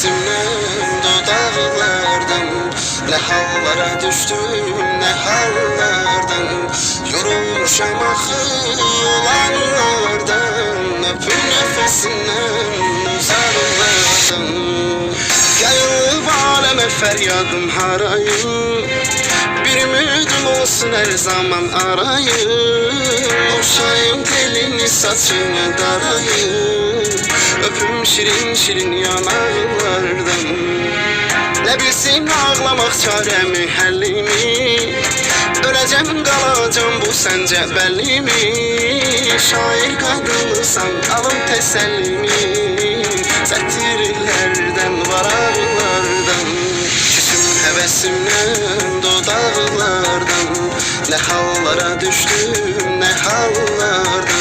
Mevsimler dudaklardan Ne hallara düştüm ne hallardan Yorulmuşam ahı olanlardan Öpün nefesinden uzarlardan Gelip aleme feryadım harayım Bir ümidim olsun her zaman arayım Okşayım telini saçını darayım Öpüm şirin şirin yanağını ne bilsin ağlamak çaremi həllimi Öləcəm qalacam bu səncə bəllimi Şair qadınsan alım təsəllimi Sətirlərdən varaqlardan Küsüm həvəsimdən dodaqlardan Nə hallara düşdüm nə hallardan